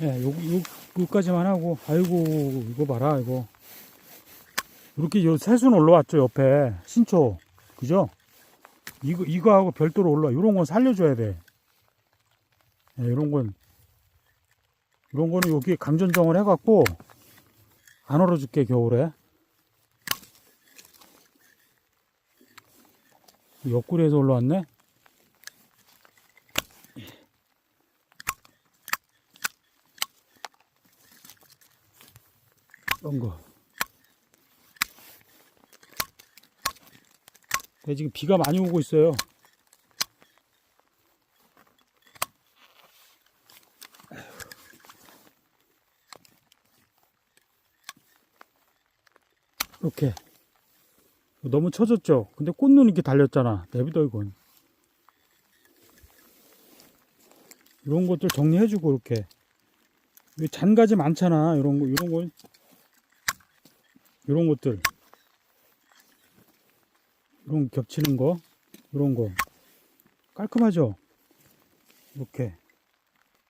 예, 요, 요, 요까지만 하고, 아이고, 이거 봐라, 이거. 이렇게 요 새순 올라왔죠, 옆에. 신초. 그죠? 이거, 이거하고 별도로 올라. 요런 건 살려줘야 돼. 예, 요런 건. 요런 거는 여기 강전정을 해갖고, 안 얼어줄게, 겨울에. 옆구리에서 올라왔네? 런 거. 근데 지금 비가 많이 오고 있어요. 이렇게. 너무 처졌죠? 근데 꽃눈 이렇게 달렸잖아. 내비둬, 이건. 이런 것들 정리해주고, 이렇게. 잔가지 많잖아. 이런 거, 이런 거. 이런 것들. 이런 거 겹치는 거. 이런 거. 깔끔하죠? 이렇게.